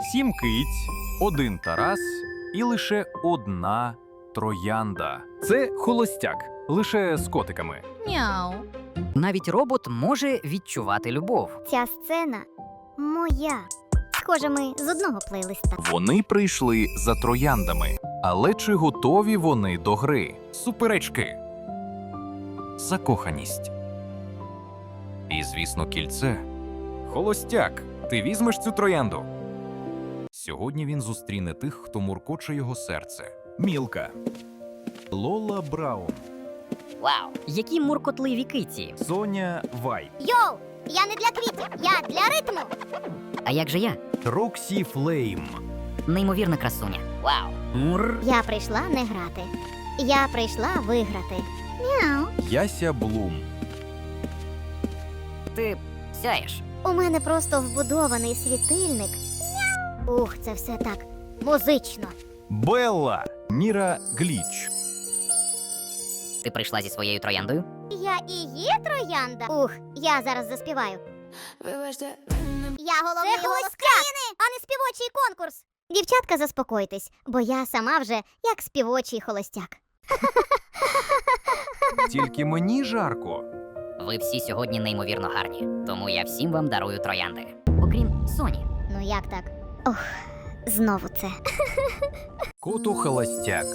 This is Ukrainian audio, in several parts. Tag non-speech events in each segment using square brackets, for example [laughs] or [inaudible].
сім киць, один Тарас і лише одна троянда. Це холостяк, лише з котиками. Мяу. Навіть робот може відчувати любов. Ця сцена моя. Схоже, ми з одного плейлиста. Вони прийшли за трояндами. Але чи готові вони до гри? Суперечки. Закоханість. І, звісно, кільце. Холостяк, ти візьмеш цю троянду. Сьогодні він зустріне тих, хто муркоче його серце. Мілка. Лола Браун. Вау! Які муркотливі киці. Соня Вай. Йоу! Я не для квітів, я для ритму. А як же я? Роксі Флейм. Неймовірна красуня. Вау! Мур. Я прийшла не грати. Я прийшла виграти. Мяу. Яся Блум. Ти сяєш. У мене просто вбудований світильник. Ух, це все так музично. Белла. Міра Гліч. Ти прийшла зі своєю трояндою? Я і є троянда. Ух, я зараз заспіваю. Я головний голос країни, а не співочий конкурс. Дівчатка, заспокойтесь, бо я сама вже як співочий холостяк. [laughs] Тільки мені жарко. Ви всі сьогодні неймовірно гарні, тому я всім вам дарую троянди. Окрім Соні. Ну як так? Ох, знову це. Коту холостяк.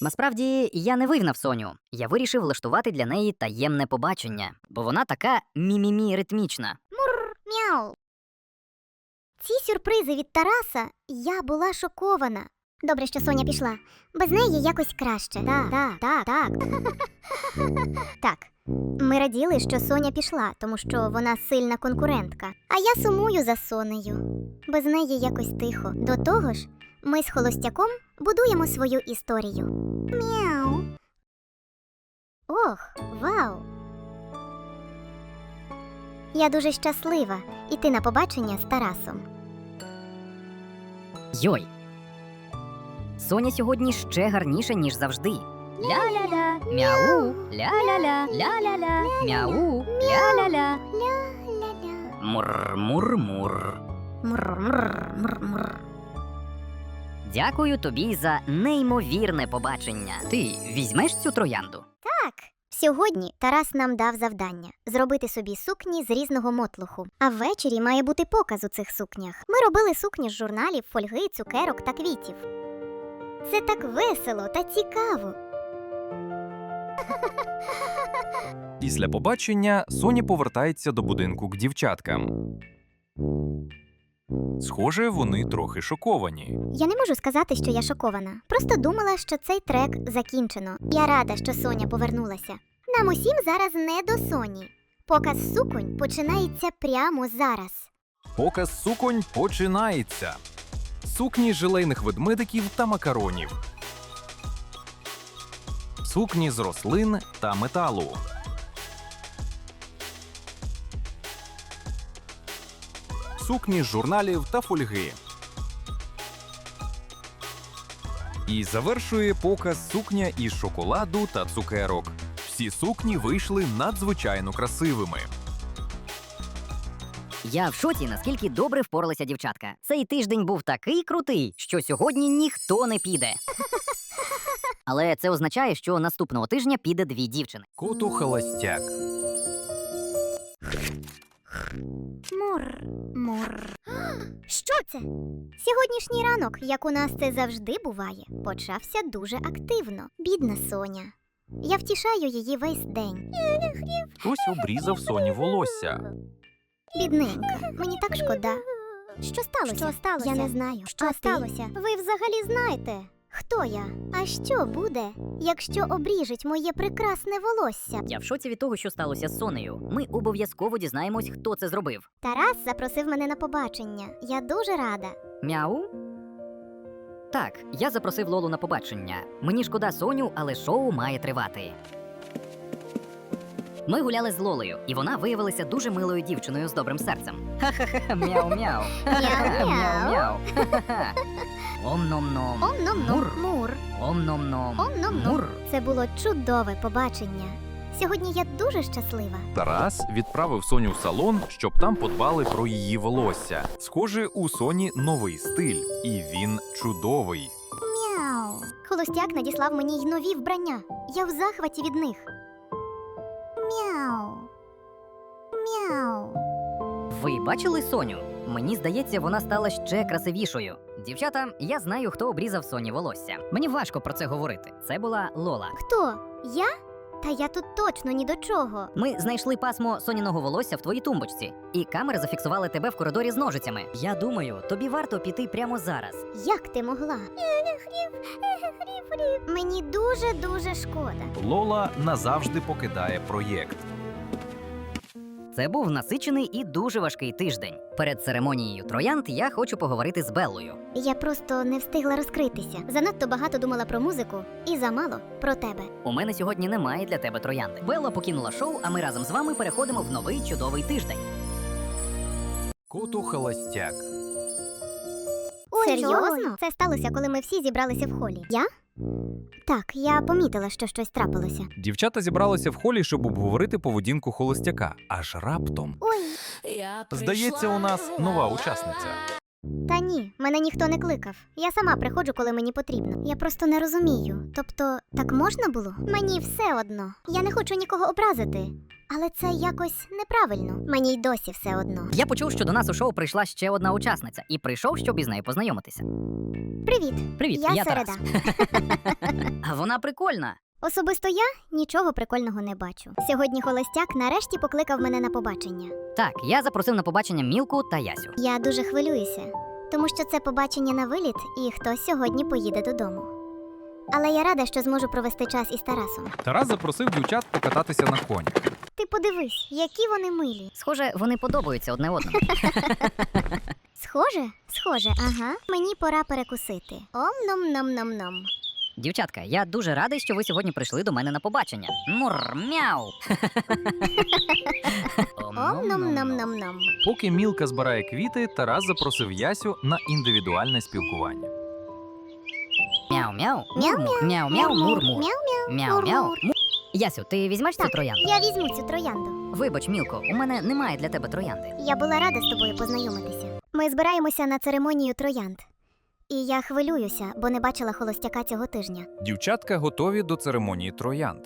Насправді я не вигнав Соню. Я вирішив влаштувати для неї таємне побачення, бо вона така мімімі ритмічна. Мяу. Ці сюрпризи від Тараса я була шокована. Добре, що Соня пішла. Без неї якось краще. Так, так, так, так. [laughs] так. Ми раділи, що Соня пішла, тому що вона сильна конкурентка. А я сумую за Сонею. Без неї якось тихо. До того ж, ми з холостяком будуємо свою історію. Мяу. Ох, вау. Я дуже щаслива іти на побачення з Тарасом. Йой. Соня сьогодні ще гарніша, ніж завжди. Ля-ля-ля, мяу, ля-ля-ля, ля-ля-ля, мяу, ля-ля-ля. Ля-ля-ля. Мур-мур-мур. Мур-мур-мур-мур. Дякую тобі за неймовірне побачення. Ти візьмеш цю троянду? Так, сьогодні Тарас нам дав завдання зробити собі сукні з різного мотлуху. А ввечері має бути показ у цих сукнях. Ми робили сукні з журналів, фольги, цукерок та квітів. Це так весело та цікаво. Після побачення Соня повертається до будинку к дівчаткам. Схоже, вони трохи шоковані. Я не можу сказати, що я шокована. Просто думала, що цей трек закінчено. Я рада, що Соня повернулася. Нам усім зараз не до Соні. Показ суконь починається прямо зараз. Показ суконь починається. Сукні желейних ведмедиків та макаронів. Сукні з рослин та металу. Сукні з журналів та фольги. І завершує показ сукня із шоколаду та цукерок. Всі сукні вийшли надзвичайно красивими. Я в шоці, наскільки добре впоралися дівчатка. Цей тиждень був такий крутий, що сьогодні ніхто не піде. Але це означає, що наступного тижня піде дві дівчини. Коту холостяк. Мур, мур. Що це? Сьогоднішній ранок, як у нас це завжди буває, почався дуже активно. Бідна Соня. Я втішаю її весь день. Хтось обрізав Соні волосся. Бідненька, мені так шкода. Що сталося? Що сталося? Я не знаю. Що а сталося? Ви взагалі знаєте, хто я? А що буде, якщо обріжуть моє прекрасне волосся? Я в шоці від того, що сталося з Сонею. Ми обов'язково дізнаємось, хто це зробив. Тарас запросив мене на побачення. Я дуже рада. Мяу? Так, я запросив Лолу на побачення. Мені шкода Соню, але шоу має тривати. Ми гуляли з Лолою, і вона виявилася дуже милою дівчиною з добрим серцем. Ха-ха-ха, мяу-мяу. Мяу-мяу. Ом-ном-ном. Ом-ном-ном. Мур. Мур. Ом-ном-ном. Ом-ном-ном. Мур. Це було чудове побачення. Сьогодні я дуже щаслива. Тарас відправив Соню в салон, щоб там подбали про її волосся. Схоже, у Соні новий стиль, і він чудовий. Мяу. Холостяк надіслав мені й нові вбрання. Я в захваті від них. Мяу. Мяу. Ви бачили Соню? Мені здається, вона стала ще красивішою. Дівчата, я знаю, хто обрізав Соні волосся. Мені важко про це говорити. Це була Лола. Хто? Я? Та я тут точно ні до чого. Ми знайшли пасмо соняного волосся в твоїй тумбочці, і камери зафіксували тебе в коридорі з ножицями. Я думаю, тобі варто піти прямо зараз. Як ти могла? Мені дуже дуже шкода. Лола назавжди покидає проєкт. Це був насичений і дуже важкий тиждень. Перед церемонією троянд я хочу поговорити з Беллою. Я просто не встигла розкритися. Занадто багато думала про музику і замало про тебе. У мене сьогодні немає для тебе троянди. Белла покинула шоу, а ми разом з вами переходимо в новий чудовий тиждень. Коту холостяк. Серйозно? Це сталося, коли ми всі зібралися в холі. Я? Так, я помітила, що щось трапилося. Дівчата зібралися в холі, щоб обговорити поведінку холостяка. Аж раптом. Ой, Здається, у нас нова учасниця. та ні, мене ніхто не кликав. Я сама приходжу, коли мені потрібно. Я просто не розумію. Тобто, так можна було? Мені все одно. Я не хочу нікого образити. Але це якось неправильно. Мені й досі все одно. Я почув, що до нас у шоу прийшла ще одна учасниця, і прийшов, щоб із нею познайомитися. Привіт, Привіт, я, я середа. Тарас. [laughs] Вона прикольна. Особисто я нічого прикольного не бачу. Сьогодні холостяк нарешті покликав мене на побачення. Так, я запросив на побачення Мілку та Ясю. Я дуже хвилююся, тому що це побачення на виліт, і хтось сьогодні поїде додому. Але я рада, що зможу провести час із Тарасом. Тарас запросив дівчат покататися на коні. Ти подивись, які вони милі. Схоже, вони подобаються одне одному. [laughs] Схоже? Схоже, ага. Мені пора перекусити. Ом ном ном ном ном. Дівчатка, я дуже радий, що ви сьогодні прийшли до мене на побачення. Мур, мяу. [laughs] Ом ном ном ном ном. Поки Мілка збирає квіти, Тарас запросив Ясю на індивідуальне спілкування. Мяу, мяу. Мяу-мяу. Мяу, мяу, мур, мур. Мяу-мяу. Ясю, ти візьмеш цю Так. троянду? Я візьму цю троянду. Вибач, Мілко, у мене немає для тебе троянди. Я була рада з тобою познайомитися. Ми збираємося на церемонію троянд. І я хвилююся, бо не бачила холостяка цього тижня. Дівчатка готові до церемонії троянд.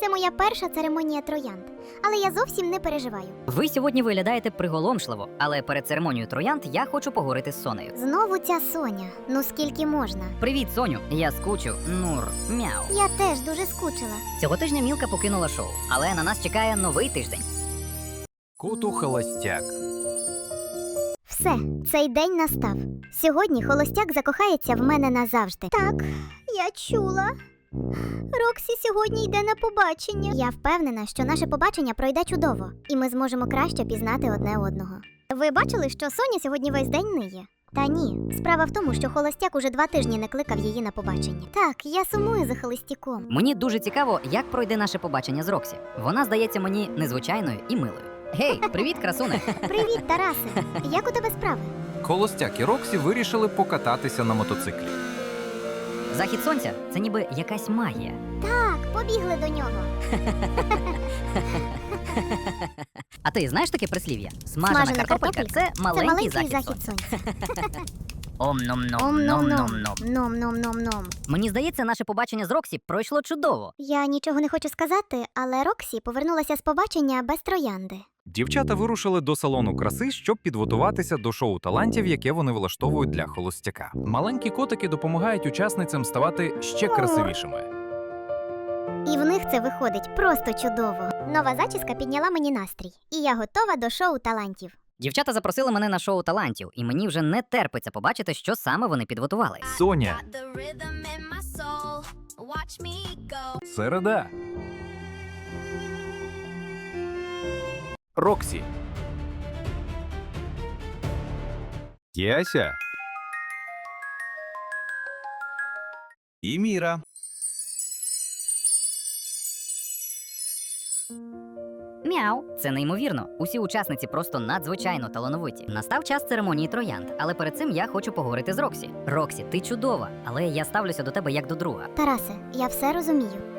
Це моя перша церемонія троянд, але я зовсім не переживаю. Ви сьогодні виглядаєте приголомшливо, але перед церемонією троянд я хочу поговорити з Сонею. Знову ця Соня. Ну скільки можна? Привіт, Соню. Я скучу. Нур, мяу. Я теж дуже скучила. Цього тижня Мілка покинула шоу, але на нас чекає новий тиждень. Коту холостяк. Все, цей день настав. Сьогодні холостяк закохається в мене назавжди. Так, я чула. Роксі сьогодні йде на побачення. Я впевнена, що наше побачення пройде чудово, і ми зможемо краще пізнати одне одного. Ви бачили, що Соня сьогодні весь день ниє? Та ні, справа в тому, що холостяк уже два тижні не кликав її на побачення. Так, я сумую за холостяком. Мені дуже цікаво, як пройде наше побачення з Роксі. Вона здається мені незвичайною і милою. Гей, [laughs] привіт, красуне! Привіт, Тарасе! Як у тебе справи? Холостяк і Роксі вирішили покататися на мотоциклі. Захід сонця це ніби якась магія. Так, побігли до нього. А ти знаєш таке прислів'я? Смажена, Смажена картопелька – це маленький, захід, сонця. [laughs] Ом ном ном ном ном. Ном-ном-ном-ном. Мені здається, наше побачення з Роксі пройшло чудово. Я нічого не хочу сказати, але Роксі повернулася з побачення без троянди. Дівчата вирушили до салону краси, щоб підготуватися до шоу талантів, яке вони влаштовують для холостяка. Маленькі котики допомагають учасницям ставати ще красивішими. І в них це виходить просто чудово. Нова зачіска підняла мені настрій, і я готова до шоу талантів. Дівчата запросили мене на шоу талантів, і мені вже не терпиться побачити, що саме вони підготували. Соня, Got Роксі. Яся. І Міра. Мяу, це неймовірно. Усі учасниці просто надзвичайно талановиті. Настав час церемонії троянд, але перед цим я хочу поговорити з Роксі. Роксі, ти чудова, але я ставлюся до тебе як до друга. Тарасе, я все розумію.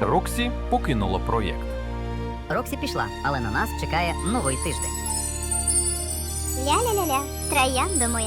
Роксі покинула проєкт. Роксі пішла, але на нас чекає новий тиждень. Ля-ля-ля-ля, троянда моя.